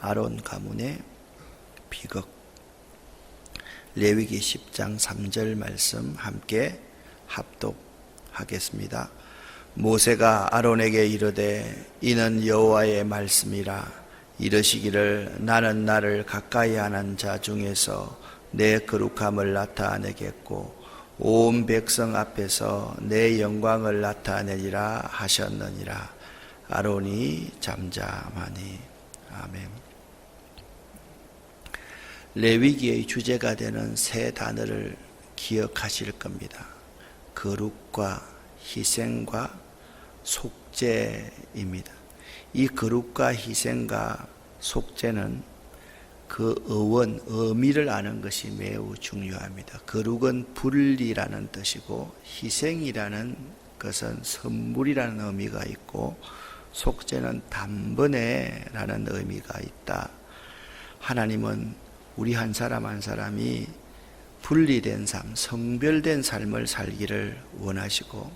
아론 가문의 비극 레위기 10장 3절 말씀 함께 합독하겠습니다. 모세가 아론에게 이르되 이는 여호와의 말씀이라 이르시기를 나는 나를 가까이 하는 자 중에서 내 거룩함을 나타내겠고 온 백성 앞에서 내 영광을 나타내리라 하셨느니라 아론이 잠잠하니 아멘. 레위기의 주제가 되는 세 단어를 기억하실 겁니다. 거룩과 희생과 속죄입니다. 이 거룩과 희생과 속죄는 그 어원, 의미를 아는 것이 매우 중요합니다. 거룩은 분리라는 뜻이고 희생이라는 것은 선물이라는 의미가 있고 속죄는 단번에라는 의미가 있다. 하나님은 우리 한 사람 한 사람이 분리된 삶, 성별된 삶을 살기를 원하시고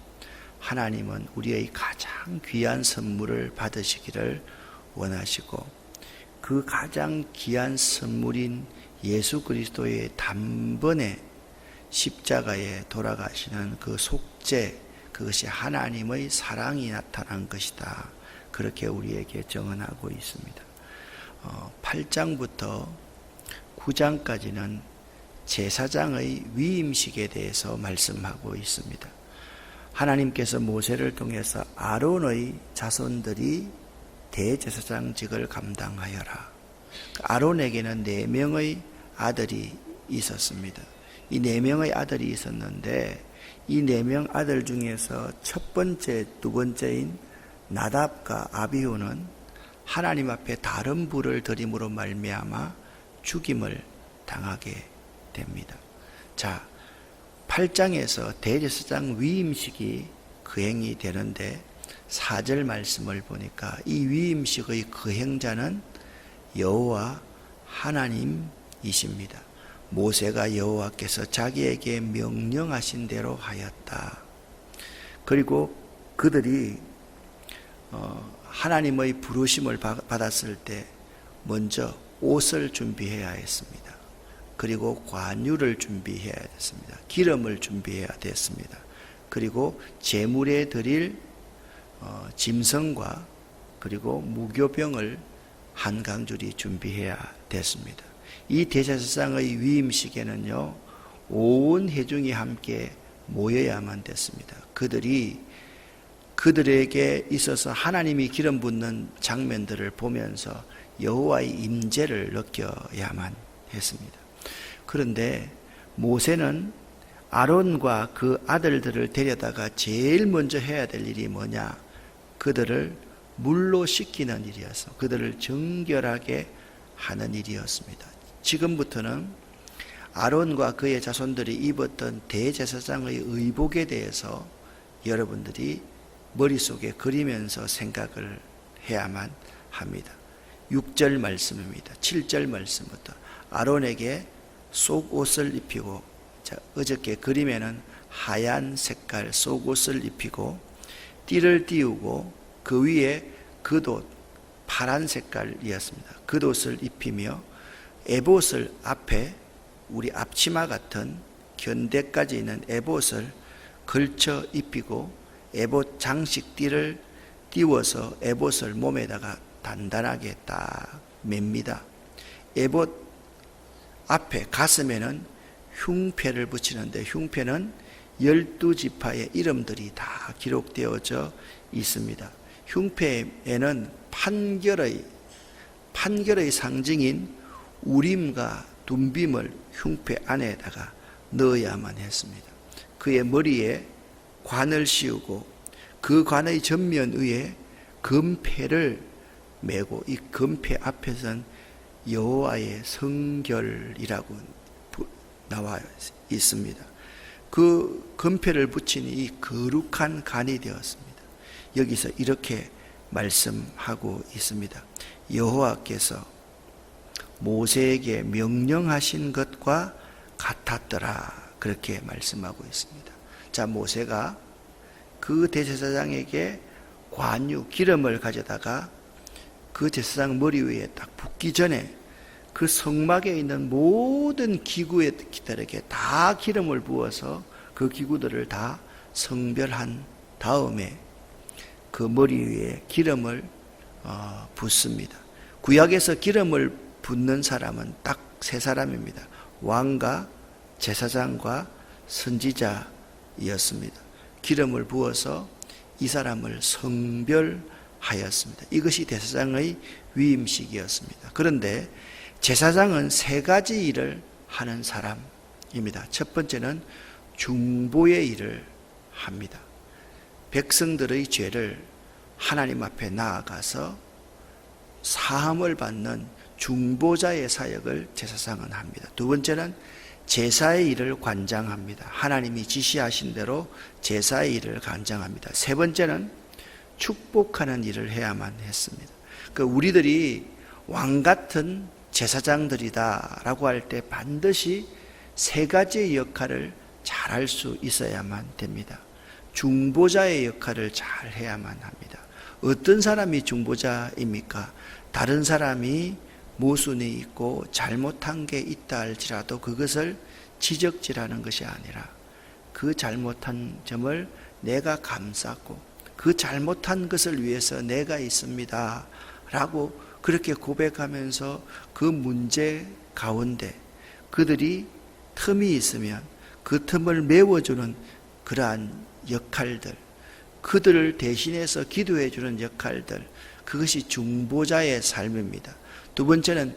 하나님은 우리의 가장 귀한 선물을 받으시기를 원하시고 그 가장 귀한 선물인 예수 그리스도의 단번에 십자가에 돌아가시는 그 속죄 그것이 하나님의 사랑이 나타난 것이다. 그렇게 우리에게 정언하고 있습니다. 어, 8장부터 9장까지는 제사장의 위임식에 대해서 말씀하고 있습니다. 하나님께서 모세를 통해서 아론의 자손들이 대제사장직을 감당하여라. 아론에게는 네 명의 아들이 있었습니다. 이 네 명의 아들이 있었는데 이 네 명 아들 중에서 첫 번째, 두 번째인 나답과 아비후는 하나님 앞에 다른 불을 드림으로 말미암아 죽임을 당하게 됩니다. 자, 8장에서 대제사장 위임식이 거행이 되는데 4절 말씀을 보니까 이 위임식의 거행자는 여호와 하나님이십니다. 모세가 여호와께서 자기에게 명령하신 대로 하였다. 그리고 그들이 어, 하나님의 부르심을 받았을 때 먼저 옷을 준비해야 했습니다. 그리고 관유를 준비해야 됐습니다. 기름을 준비해야 됐습니다. 그리고 제물에 드릴 어, 짐승과 그리고 무교병을 한 강줄이 준비해야 됐습니다. 이 대제사장의 위임식에는요 온 회중이 함께 모여야만 됐습니다. 그들이 그들에게 있어서 하나님이 기름 붓는 장면들을 보면서 여호와의 임재를 느껴야만 했습니다. 그런데 모세는 아론과 그 아들들을 데려다가 제일 먼저 해야 될 일이 뭐냐? 그들을 물로 씻기는 일이어서 그들을 정결하게 하는 일이었습니다. 지금부터는 아론과 그의 자손들이 입었던 대제사장의 의복에 대해서 여러분들이 머릿속에 그리면서 생각을 해야만 합니다. 6절 말씀입니다. 7절 말씀부터 아론에게 속옷을 입히고 자, 어저께 그림에는 하얀 색깔 속옷을 입히고 띠를 띄우고 그 위에 겉옷 파란 색깔이었습니다. 겉옷을 입히며 에봇을 앞에 우리 앞치마 같은 견대까지 있는 에봇을 걸쳐 입히고 에봇 장식띠를 띄워서 에봇을 몸에다가 단단하게 딱 맵니다. 에봇 앞에 가슴에는 흉패를 붙이는데 흉패는 열두 지파의 이름들이 다 기록되어져 있습니다. 흉패에는 판결의 판결의 상징인 우림과 둠빔을 흉패 안에다가 넣어야만 했습니다. 그의 머리에 관을 씌우고 그 관의 전면 위에 금패를 메고 이 금패 앞에선 여호와의 성결이라고 나와 있습니다. 그 금패를 붙인 이 거룩한 간이 되었습니다. 여기서 이렇게 말씀하고 있습니다. 여호와께서 모세에게 명령하신 것과 같았더라. 그렇게 말씀하고 있습니다. 자, 모세가 그 대제사장에게 관유, 기름을 가져다가 그 제사장 머리 위에 딱 죽기 전에 그 성막에 있는 모든 기구들에게 다 기름을 부어서 그 기구들을 다 성별한 다음에 그 머리 위에 기름을 어, 붓습니다. 구약에서 기름을 붓는 사람은 딱 세 사람입니다. 왕과 제사장과 선지자였습니다. 기름을 부어서 이 사람을 성별 하였습니다. 이것이 대사장의 위임식이었습니다. 그런데 제사장은 세 가지 일을 하는 사람입니다. 첫 번째는 중보의 일을 합니다. 백성들의 죄를 하나님 앞에 나아가서 사함을 받는 중보자의 사역을 제사장은 합니다. 두 번째는 제사의 일을 관장합니다. 하나님이 지시하신 대로 제사의 일을 관장합니다. 세 번째는 축복하는 일을 해야만 했습니다. 그 우리들이 왕 같은 제사장들이다라고 할 때 반드시 세 가지의 역할을 잘 할 수 있어야만 됩니다. 중보자의 역할을 잘 해야만 합니다. 어떤 사람이 중보자입니까? 다른 사람이 모순이 있고 잘못한 게 있다 할지라도 그것을 지적질하는 것이 아니라 그 잘못한 점을 내가 감싸고 그 잘못한 것을 위해서 내가 있습니다. 라고 그렇게 고백하면서 그 문제 가운데 그들이 틈이 있으면 그 틈을 메워주는 그러한 역할들, 그들을 대신해서 기도해주는 역할들, 그것이 중보자의 삶입니다. 두 번째는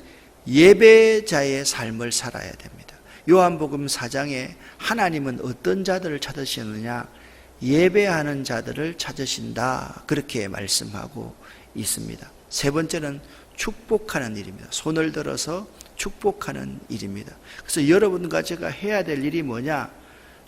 예배자의 삶을 살아야 됩니다. 요한복음 4장에 하나님은 어떤 자들을 찾으시느냐? 예배하는 자들을 찾으신다. 그렇게 말씀하고 있습니다. 세 번째는 축복하는 일입니다. 손을 들어서 축복하는 일입니다. 그래서 여러분과 제가 해야 될 일이 뭐냐?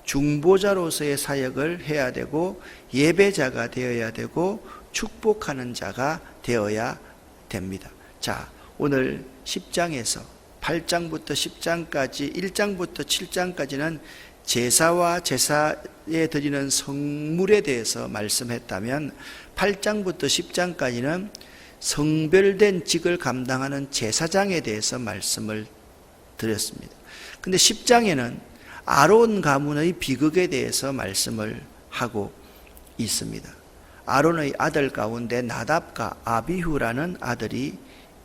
중보자로서의 사역을 해야 되고 예배자가 되어야 되고 축복하는 자가 되어야 됩니다. 자, 오늘 10장에서 8장부터 10장까지 1장부터 7장까지는 제사와 제사에 드리는 성물에 대해서 말씀했다면 8장부터 10장까지는 성별된 직을 감당하는 제사장에 대해서 말씀을 드렸습니다. 근데 10장에는 아론 가문의 비극에 대해서 말씀을 하고 있습니다. 아론의 아들 가운데 나답과 아비후라는 아들이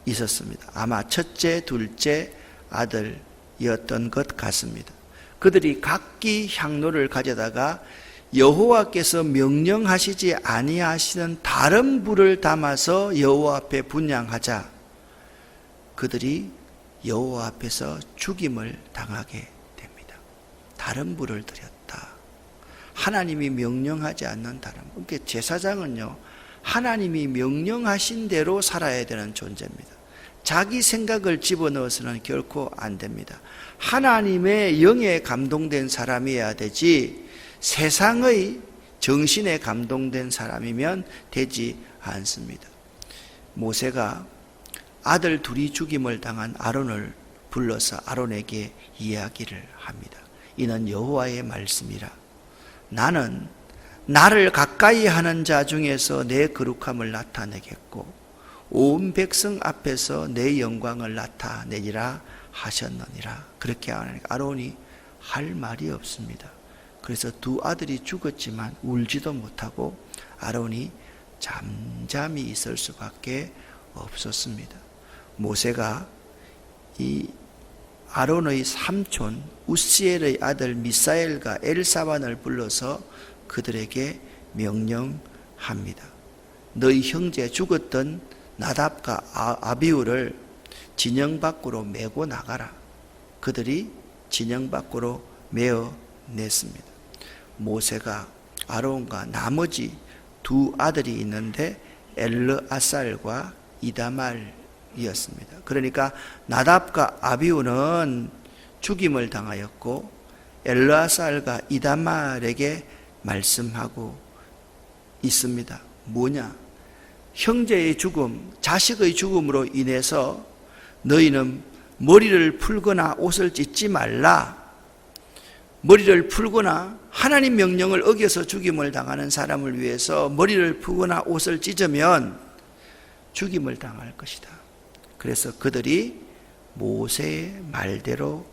있었습니다. 아마 첫째, 둘째 아들이었던 것 같습니다. 그들이 각기 향로를 가져다가 여호와께서 명령하시지 아니하시는 다른 불을 담아서 여호와 앞에 분양하자 그들이 여호와 앞에서 죽임을 당하게 됩니다. 다른 불을 드렸다. 하나님이 명령하지 않는 다른 불. 그러니까 제사장은요. 하나님이 명령하신 대로 살아야 되는 존재입니다. 자기 생각을 집어넣어서는 결코 안 됩니다. 하나님의 영에 감동된 사람이어야 되지 세상의 정신에 감동된 사람이면 되지 않습니다. 모세가 아들 둘이 죽임을 당한 아론을 불러서 아론에게 이야기를 합니다. 이는 여호와의 말씀이라. 나는 나를 가까이 하는 자 중에서 내 거룩함을 나타내겠고 온 백성 앞에서 내 영광을 나타내리라 하셨느니라. 그렇게 아론이 할 말이 없습니다. 그래서 두 아들이 죽었지만 울지도 못하고 아론이 잠잠히 있을 수밖에 없었습니다. 모세가 이 아론의 삼촌 우시엘의 아들 미사엘과 엘사반을 불러서 그들에게 명령합니다. 너희 형제 죽었던 나답과 아, 아비우를 진영 밖으로 메고 나가라. 그들이 진영 밖으로 메어 냈습니다. 모세가 아론과 나머지 두 아들이 있는데 엘르아살과 이다말이었습니다. 그러니까 나답과 아비우는 죽임을 당하였고 엘르아살과 이다말에게 말씀하고 있습니다. 뭐냐? 형제의 죽음, 자식의 죽음으로 인해서 너희는 머리를 풀거나 옷을 찢지 말라. 머리를 풀거나 하나님 명령을 어겨서 죽임을 당하는 사람을 위해서 머리를 풀거나 옷을 찢으면 죽임을 당할 것이다. 그래서 그들이 모세의 말대로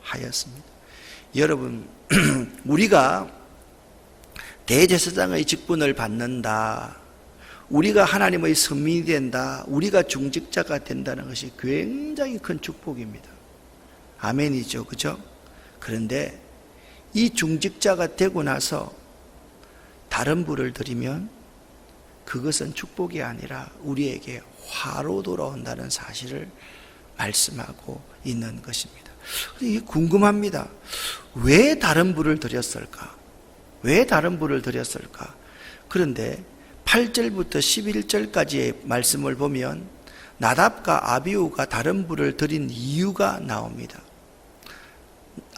하였습니다. 여러분, 우리가 대제사장의 직분을 받는다. 우리가 하나님의 선민이 된다. 우리가 중직자가 된다는 것이 굉장히 큰 축복입니다. 아멘이죠. 그죠? 그런데 이 중직자가 되고 나서 다른 불을 드리면 그것은 축복이 아니라 우리에게 화로 돌아온다는 사실을 말씀하고 있는 것입니다. 이게 궁금합니다. 왜 다른 불을 드렸을까? 왜 다른 불을 드렸을까? 그런데 8절부터 11절까지의 말씀을 보면 나답과 아비우가 다른 불을 드린 이유가 나옵니다.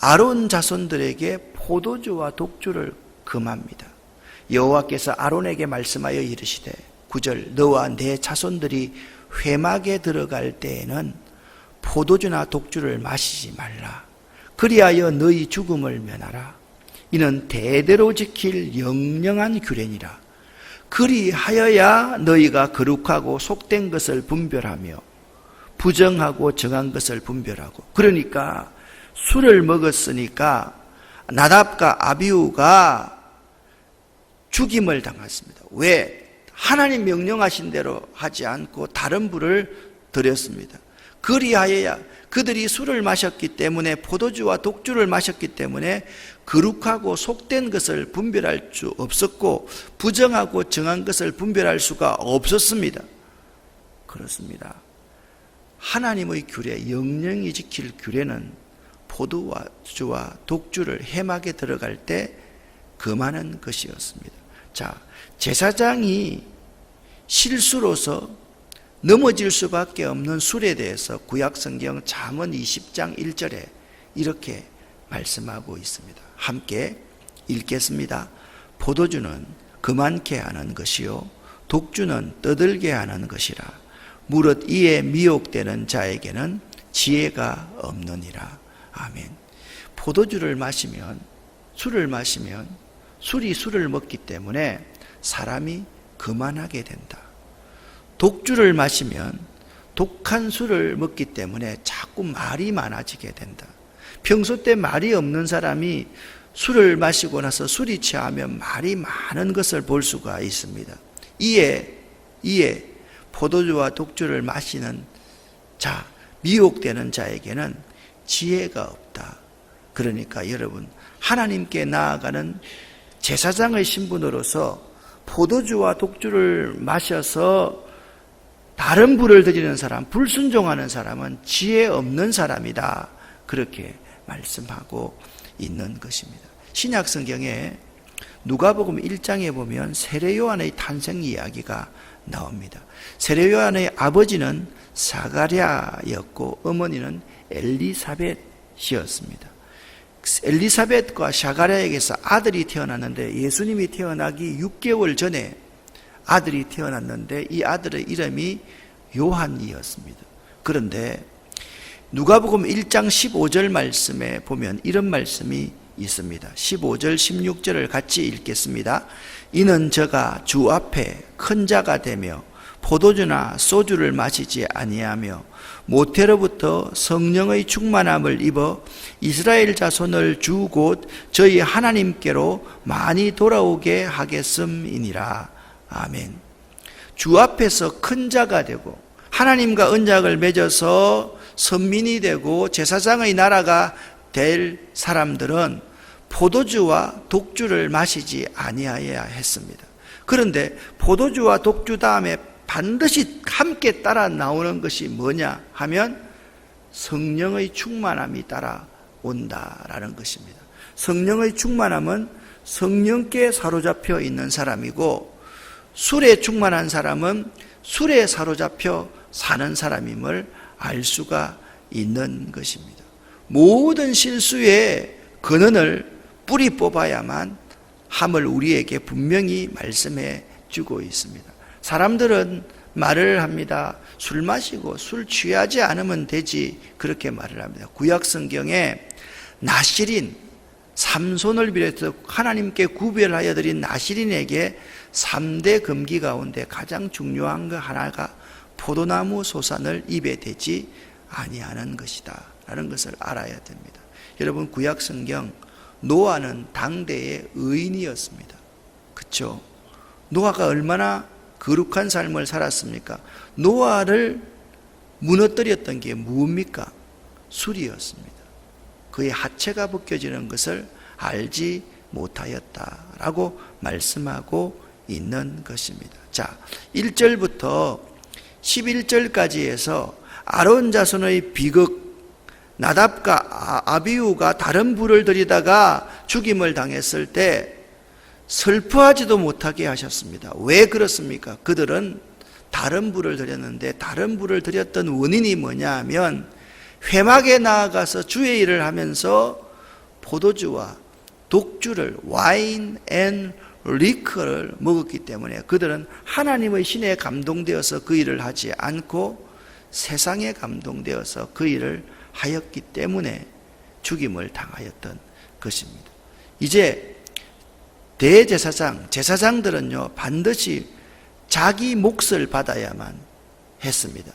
아론 자손들에게 포도주와 독주를 금합니다. 여호와께서 아론에게 말씀하여 이르시되 9절 너와 내 자손들이 회막에 들어갈 때에는 포도주나 독주를 마시지 말라. 그리하여 너희 죽음을 면하라. 이는 대대로 지킬 영영한 규례니라. 그리하여야 너희가 거룩하고 속된 것을 분별하며 부정하고 정한 것을 분별하고 그러니까 술을 먹었으니까 나답과 아비우가 죽임을 당했습니다. 왜? 하나님 명령하신 대로 하지 않고 다른 불을 드렸습니다. 그리하여야 그들이 술을 마셨기 때문에 포도주와 독주를 마셨기 때문에 거룩하고 속된 것을 분별할 수 없었고 부정하고 정한 것을 분별할 수가 없었습니다. 그렇습니다. 하나님의 규례, 영영이 지킬 규례는 포도와 주와 독주를 해막에 들어갈 때 금하는 것이었습니다. 자, 제사장이 실수로서 넘어질 수밖에 없는 술에 대해서 구약성경 잠언 20장 1절에 이렇게 말씀하고 있습니다. 함께 읽겠습니다. 포도주는 그만케 하는 것이요 독주는 떠들게 하는 것이라 무릇 이에 미혹되는 자에게는 지혜가 없느니라. 아멘. 포도주를 마시면 술을 마시면 술이 술을 먹기 때문에 사람이 그만하게 된다. 독주를 마시면 독한 술을 먹기 때문에 자꾸 말이 많아지게 된다. 평소 때 말이 없는 사람이 술을 마시고 나서 술이 취하면 말이 많은 것을 볼 수가 있습니다. 이에, 이에 포도주와 독주를 마시는 자, 미혹되는 자에게는 지혜가 없다. 그러니까 여러분, 하나님께 나아가는 제사장의 신분으로서 포도주와 독주를 마셔서 다른 불을 드리는 사람, 불순종하는 사람은 지혜 없는 사람이다. 그렇게 말씀하고 있는 것입니다. 신약 성경에 누가복음 1장에 보면 세례 요한의 탄생 이야기가 나옵니다. 세례 요한의 아버지는 사가랴였고 어머니는 엘리사벳이었습니다. 엘리사벳과 샤가랴에게서 아들이 태어났는데 예수님이 태어나기 6개월 전에 아들이 태어났는데 이 아들의 이름이 요한이었습니다. 그런데 누가복음 1장 15절 말씀에 보면 이런 말씀이 있습니다. 15절 16절을 같이 읽겠습니다. 이는 저가 주 앞에 큰 자가 되며 포도주나 소주를 마시지 아니하며 모태로부터 성령의 충만함을 입어 이스라엘 자손을 주 곧 저희 하나님께로 많이 돌아오게 하겠음이니라. 아멘. 주 앞에서 큰 자가 되고 하나님과 언약을 맺어서 선민이 되고 제사장의 나라가 될 사람들은 포도주와 독주를 마시지 아니하여야 했습니다. 그런데 포도주와 독주 다음에 반드시 함께 따라 나오는 것이 뭐냐 하면 성령의 충만함이 따라온다라는 것입니다. 성령의 충만함은 성령께 사로잡혀 있는 사람이고 술에 충만한 사람은 술에 사로잡혀 사는 사람임을 알 수가 있는 것입니다. 모든 실수의 근원을 뿌리 뽑아야만 함을 우리에게 분명히 말씀해 주고 있습니다. 사람들은 말을 합니다. 술 마시고 술 취하지 않으면 되지. 그렇게 말을 합니다. 구약 성경에 나시린, 삼손을 비롯해서 하나님께 구별하여 드린 나시린에게 3대 금기 가운데 가장 중요한 것 하나가 포도나무 소산을 입에 대지 아니하는 것이다. 라는 것을 알아야 됩니다. 여러분 구약 성경 노아는 당대의 의인이었습니다. 그렇죠? 노아가 얼마나 거룩한 삶을 살았습니까? 노아를 무너뜨렸던 게 무엇입니까? 술이었습니다. 그의 하체가 벗겨지는 것을 알지 못하였다라고 말씀하고 있는 것입니다. 자, 1절부터 11절까지 해서 아론 자손의 비극 나답과 아- 아비우가 다른 불을 들이다가 죽임을 당했을 때 슬퍼하지도 못하게 하셨습니다. 왜 그렇습니까? 그들은 다른 불을 들였는데 다른 불을 들였던 원인이 뭐냐 하면 회막에 나아가서 주의 일을 하면서 포도주와 독주를 와인 앤 리커를 먹었기 때문에 그들은 하나님의 신에 감동되어서 그 일을 하지 않고 세상에 감동되어서 그 일을 하였기 때문에 죽임을 당하였던 것입니다. 이제 대제사장, 제사장들은요, 반드시 자기 몫을 받아야만 했습니다.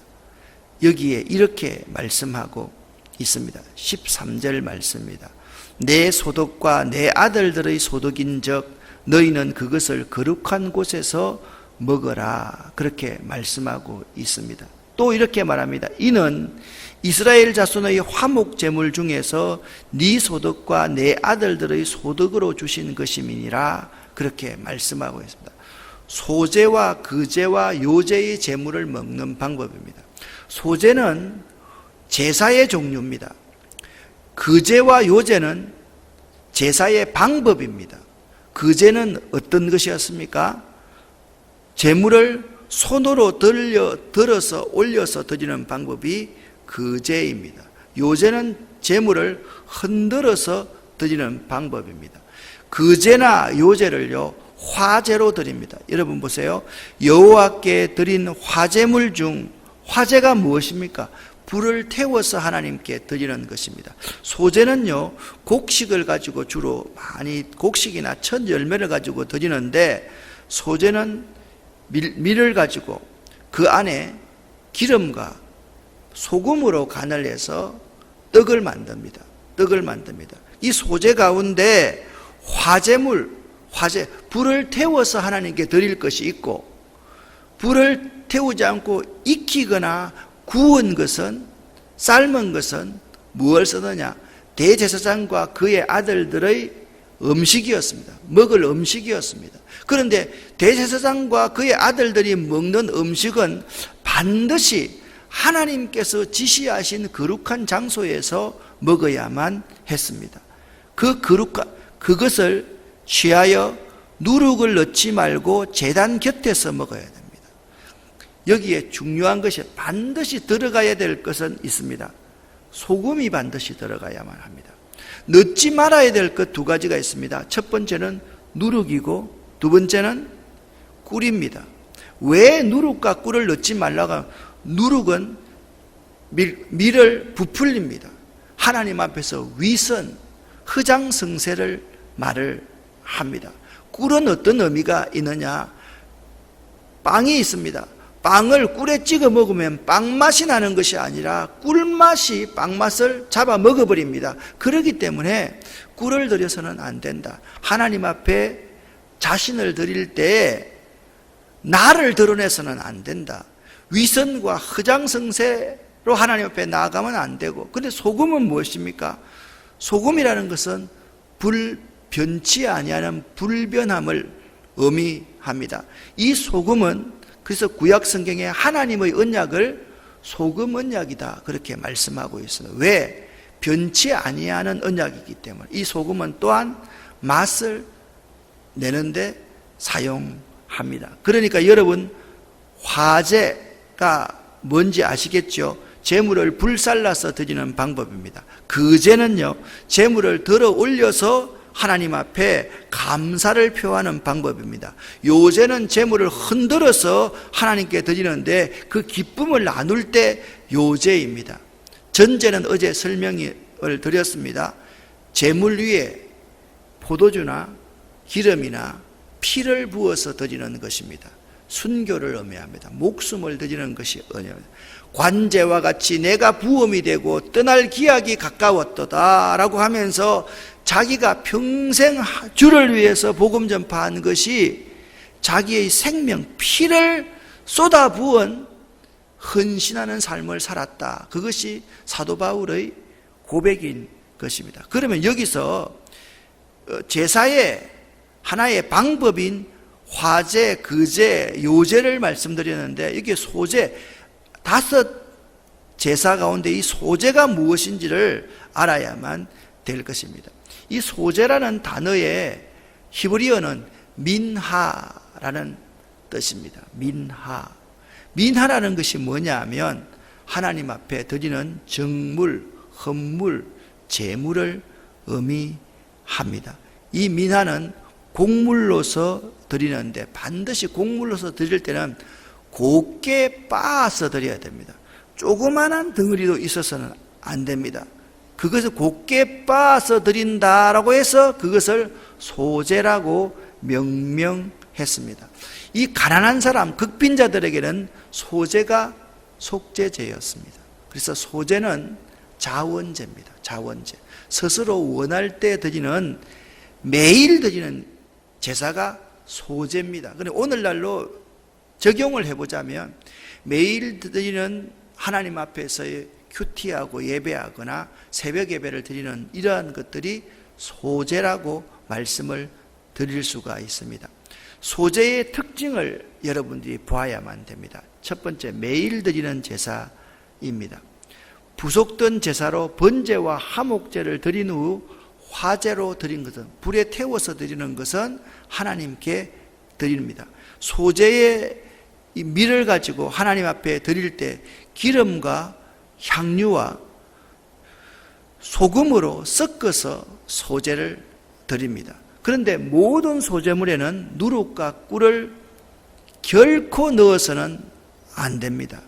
여기에 이렇게 말씀하고 있습니다. 13절 말씀입니다. 내 소득과 내 아들들의 소득인 적 너희는 그것을 거룩한 곳에서 먹어라. 그렇게 말씀하고 있습니다. 또 이렇게 말합니다. 이는 이스라엘 자손의 화목 제물 중에서 네 소득과 내 아들들의 소득으로 주신 것임이니라 그렇게 말씀하고 있습니다. 소제와 그제와 요제의 제물을 먹는 방법입니다. 소제는 제사의 종류입니다. 그제와 요제는 제사의 방법입니다. 그제는 어떤 것이었습니까? 제물을 손으로 들려, 들어서 올려서 드리는 방법이 그제입니다. 요제는 제물을 흔들어서 드리는 방법입니다. 그제나 요제를요 화제로 드립니다. 여러분 보세요. 여호와께 드린 화제물 중 화제가 무엇입니까? 불을 태워서 하나님께 드리는 것입니다. 소제는요 곡식을 가지고 주로 많이 곡식이나 첫 열매를 가지고 드리는데 소제는 밀, 밀을 가지고 그 안에 기름과 소금으로 간을 해서 떡을 만듭니다. 떡을 만듭니다. 이 소재 가운데 화재물, 화재, 불을 태워서 하나님께 드릴 것이 있고, 불을 태우지 않고 익히거나 구운 것은, 삶은 것은 무엇을 쓰느냐? 대제사장과 그의 아들들의 음식이었습니다. 먹을 음식이었습니다. 그런데 대제사장과 그의 아들들이 먹는 음식은 반드시 하나님께서 지시하신 거룩한 장소에서 먹어야만 했습니다. 그 거룩한 그것을 취하여 누룩을 넣지 말고 재단 곁에서 먹어야 됩니다. 여기에 중요한 것이 반드시 들어가야 될 것은 있습니다. 소금이 반드시 들어가야만 합니다. 넣지 말아야 될 것 두 가지가 있습니다. 첫 번째는 누룩이고 두 번째는 꿀입니다. 왜 누룩과 꿀을 넣지 말라고 누룩은 밀, 밀을 부풀립니다. 하나님 앞에서 위선, 허장성세를 말을 합니다. 꿀은 어떤 의미가 있느냐? 빵이 있습니다. 빵을 꿀에 찍어 먹으면 빵 맛이 나는 것이 아니라 꿀 맛이 빵 맛을 잡아 먹어버립니다. 그렇기 때문에 꿀을 들여서는 안 된다. 하나님 앞에 자신을 드릴 때 나를 드러내서는 안 된다. 위선과 허장성세로 하나님 앞에 나아가면 안 되고. 근데 소금은 무엇입니까? 소금이라는 것은 불변치 아니하는 불변함을 의미합니다. 이 소금은 그래서 구약 성경에 하나님의 언약을 소금 언약이다 그렇게 말씀하고 있습니다. 왜? 변치 아니하는 언약이기 때문에 이 소금은 또한 맛을 내는데 사용합니다. 그러니까 여러분 화제가 뭔지 아시겠죠? 재물을 불살라서 드리는 방법입니다. 그제는요, 재물을 들어 올려서 하나님 앞에 감사를 표하는 방법입니다. 요제는 재물을 흔들어서 하나님께 드리는데 그 기쁨을 나눌 때 요제입니다. 전제는 어제 설명을 드렸습니다. 재물 위에 포도주나 기름이나 피를 부어서 드리는 것입니다. 순교를 의미합니다. 목숨을 드리는 것이 의미합니다. 관제와 같이 내가 부험이 되고 떠날 기약이 가까웠도다라고 하면서 자기가 평생 주를 위해서 복음 전파한 것이 자기의 생명 피를 쏟아 부은 헌신하는 삶을 살았다. 그것이 사도 바울의 고백인 것입니다. 그러면 여기서 어, 제사의 하나의 방법인 화제, 거제, 요제를 말씀드렸는데 이게 소제 다섯 제사 가운데 이 소제가 무엇인지를 알아야만 될 것입니다. 이 소제라는 단어의 히브리어는 민하라는 뜻입니다. 민하. 민하라는 것이 뭐냐면 하나님 앞에 드리는 정물, 헌물, 제물을 의미합니다. 이 민하는 곡물로서 드리는데 반드시 곡물로서 드릴 때는 곱게 빻아서 드려야 됩니다. 조그만한 덩어리도 있어서는 안 됩니다. 그것을 곱게 빻아서 드린다라고 해서 그것을 소재라고 명명했습니다. 이 가난한 사람, 극빈자들에게는 소재가 속죄제였습니다. 그래서 소재는 자원제입니다. 자원제. 스스로 원할 때 드리는 매일 드리는 제사가 소재입니다. 그런데 오늘날로 적용을 해보자면 매일 드리는 하나님 앞에서의 큐티하고 예배하거나 새벽 예배를 드리는 이러한 것들이 소재라고 말씀을 드릴 수가 있습니다. 소재의 특징을 여러분들이 보아야만 됩니다. 첫 번째, 매일 드리는 제사입니다. 부속된 제사로 번제와 하목제를 드린 후 화제로 드린 것은 불에 태워서 드리는 것은 하나님께 드립니다. 소재의 이 밀을 가지고 하나님 앞에 드릴 때 기름과 향유와 소금으로 섞어서 소재를 드립니다. 그런데 모든 소재물에는 누룩과 꿀을 결코 넣어서는 안 됩니다.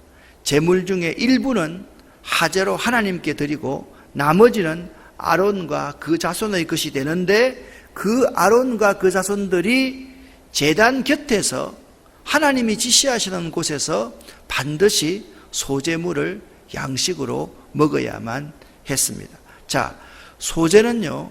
제물 중에 일부는 하제로 하나님께 드리고 나머지는 아론과 그 자손의 것이 되는데 그 아론과 그 자손들이 재단 곁에서 하나님이 지시하시는 곳에서 반드시 소재물을 양식으로 먹어야만 했습니다. 자, 소재는요,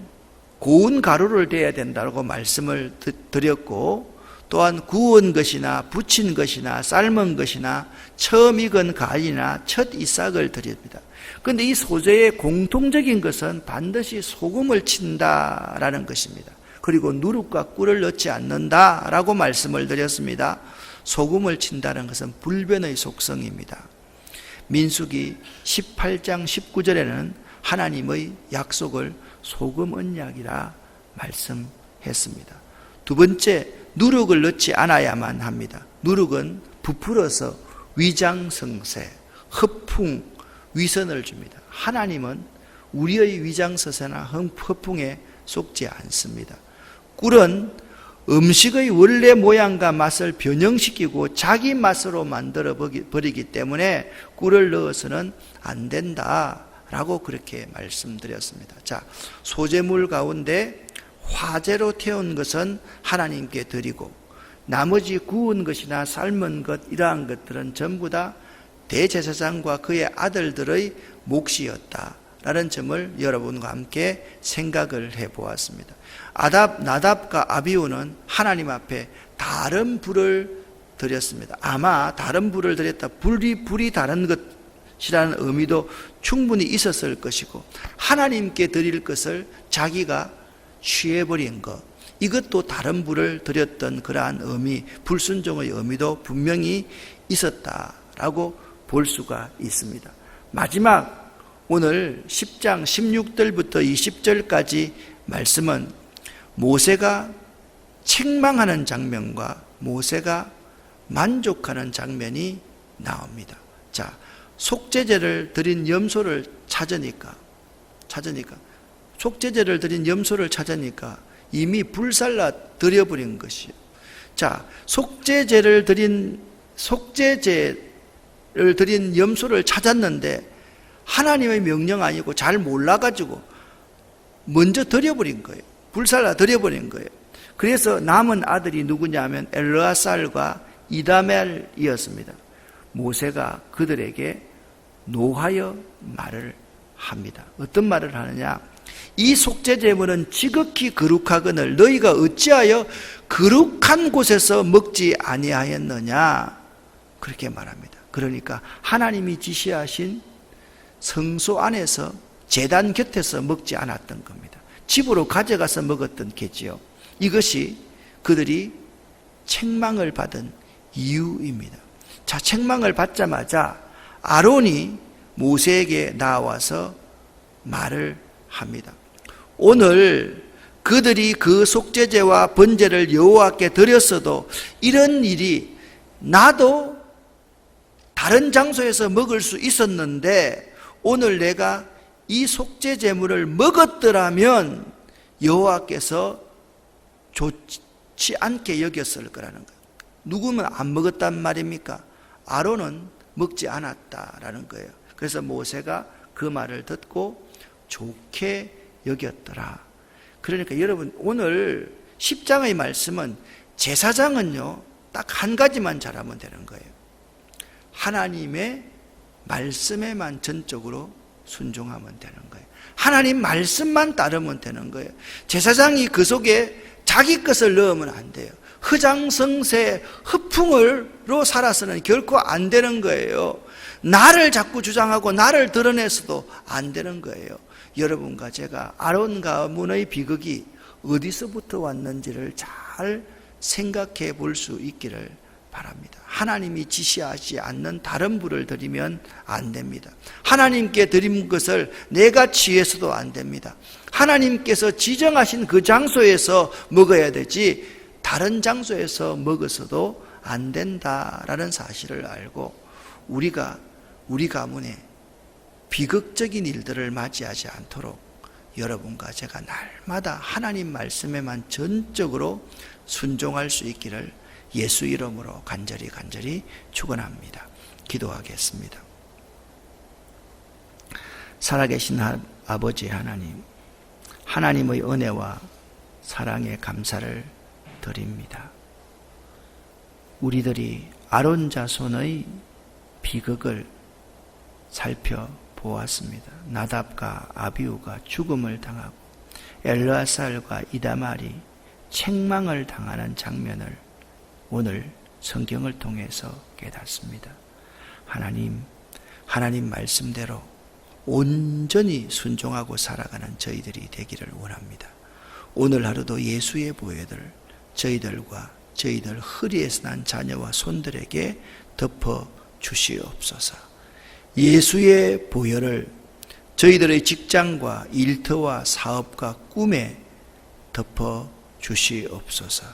고운 가루를 대야 된다고 말씀을 드렸고, 또한 구운 것이나 부친 것이나 삶은 것이나 처음 익은 가인이나 첫 이삭을 드립니다. 그런데 이 소재의 공통적인 것은 반드시 소금을 친다라는 것입니다. 그리고 누룩과 꿀을 넣지 않는다라고 말씀을 드렸습니다. 소금을 친다는 것은 불변의 속성입니다. 민수기 18장 19절에는 하나님의 약속을 소금 언약이라 말씀했습니다. 두 번째, 누룩을 넣지 않아야만 합니다. 누룩은 부풀어서 위장성세, 허풍, 위선을 줍니다. 하나님은 우리의 위장서세나 허풍에 속지 않습니다. 꿀은 음식의 원래 모양과 맛을 변형시키고 자기 맛으로 만들어 버리기 때문에 꿀을 넣어서는 안 된다 라고 그렇게 말씀드렸습니다. 자, 소재물 가운데 화재로 태운 것은 하나님께 드리고 나머지 구운 것이나 삶은 것 이러한 것들은 전부 다 대제사장과 그의 아들들의 몫이었다 라는 점을 여러분과 함께 생각을 해 보았습니다. 아답, 나답과 아비우는 하나님 앞에 다른 불을 드렸습니다. 아마 다른 불을 드렸다. 불이, 불이 다른 것이라는 의미도 충분히 있었을 것이고, 하나님께 드릴 것을 자기가 취해버린 것, 이것도 다른 불을 드렸던 그러한 의미, 불순종의 의미도 분명히 있었다라고 볼 수가 있습니다. 마지막 오늘 10장 16절부터 20절까지 말씀은 모세가 책망하는 장면과 모세가 만족하는 장면이 나옵니다. 자, 속죄제를 드린 염소를 찾으니까 찾으니까 속죄제를 드린 염소를 찾으니까 이미 불살라 드려버린 것이요. 자, 속죄제를 드린 속죄제를 드린 염소를 찾았는데 하나님의 명령 아니고 잘 몰라가지고 먼저 드려버린 거예요. 불살라 드려버린 거예요. 그래서 남은 아들이 누구냐면 엘르아살과 이다멜이었습니다. 모세가 그들에게 노하여 말을 합니다. 어떤 말을 하느냐? 이 속죄 제물은 지극히 거룩하거늘 너희가 어찌하여 거룩한 곳에서 먹지 아니하였느냐? 그렇게 말합니다. 그러니까 하나님이 지시하신 성소 안에서 재단 곁에서 먹지 않았던 겁니다. 집으로 가져가서 먹었던 게지요. 이것이 그들이 책망을 받은 이유입니다. 자, 책망을 받자마자 아론이 모세에게 나와서 말을 합니다. 오늘 그들이 그 속죄제와 번제를 여호와께 드렸어도 이런 일이 나도 다른 장소에서 먹을 수 있었는데 오늘 내가 이 속죄 제물을 먹었더라면 여호와께서 좋지 않게 여겼을 거라는 거예요. 누구면 안 먹었단 말입니까? 아론은 먹지 않았다라는 거예요. 그래서 모세가 그 말을 듣고 좋게 여겼더라. 그러니까 여러분 오늘 10장의 말씀은 제사장은요 딱 한 가지만 잘하면 되는 거예요. 하나님의 말씀에만 전적으로 순종하면 되는 거예요. 하나님 말씀만 따르면 되는 거예요. 제사장이 그 속에 자기 것을 넣으면 안 돼요. 허장성세, 허풍으로 살아서는 결코 안 되는 거예요. 나를 자꾸 주장하고 나를 드러내서도 안 되는 거예요. 여러분과 제가 아론 가문의 비극이 어디서부터 왔는지를 잘 생각해 볼 수 있기를 바랍니다. 하나님이 지시하지 않는 다른 불을 드리면 안 됩니다. 하나님께 드린 것을 내가 취해서도 안 됩니다. 하나님께서 지정하신 그 장소에서 먹어야 되지 다른 장소에서 먹어서도 안 된다라는 사실을 알고 우리가 우리 가문에 비극적인 일들을 맞이하지 않도록 여러분과 제가 날마다 하나님 말씀에만 전적으로 순종할 수 있기를 예수 이름으로 간절히 간절히 축원합니다. 기도하겠습니다. 살아계신 아버지 하나님, 하나님의 은혜와 사랑에 감사를 드립니다. 우리들이 아론 자손의 비극을 살펴보았습니다. 나답과 아비우가 죽음을 당하고 엘라살과 이다말이 책망을 당하는 장면을 오늘 성경을 통해서 깨닫습니다. 하나님, 하나님 말씀대로 온전히 순종하고 살아가는 저희들이 되기를 원합니다. 오늘 하루도 예수의 보혈을 저희들과 저희들 허리에서 난 자녀와 손들에게 덮어 주시옵소서. 예수의 보혈을 저희들의 직장과 일터와 사업과 꿈에 덮어 주시옵소서.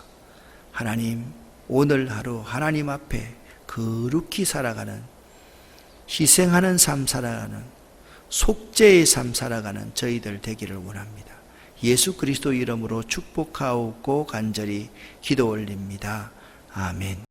하나님, 오늘 하루 하나님 앞에 거룩히 살아가는 희생하는 삶 살아가는 속죄의 삶 살아가는 저희들 되기를 원합니다. 예수 그리스도 이름으로 축복하옵고 간절히 기도 올립니다. 아멘.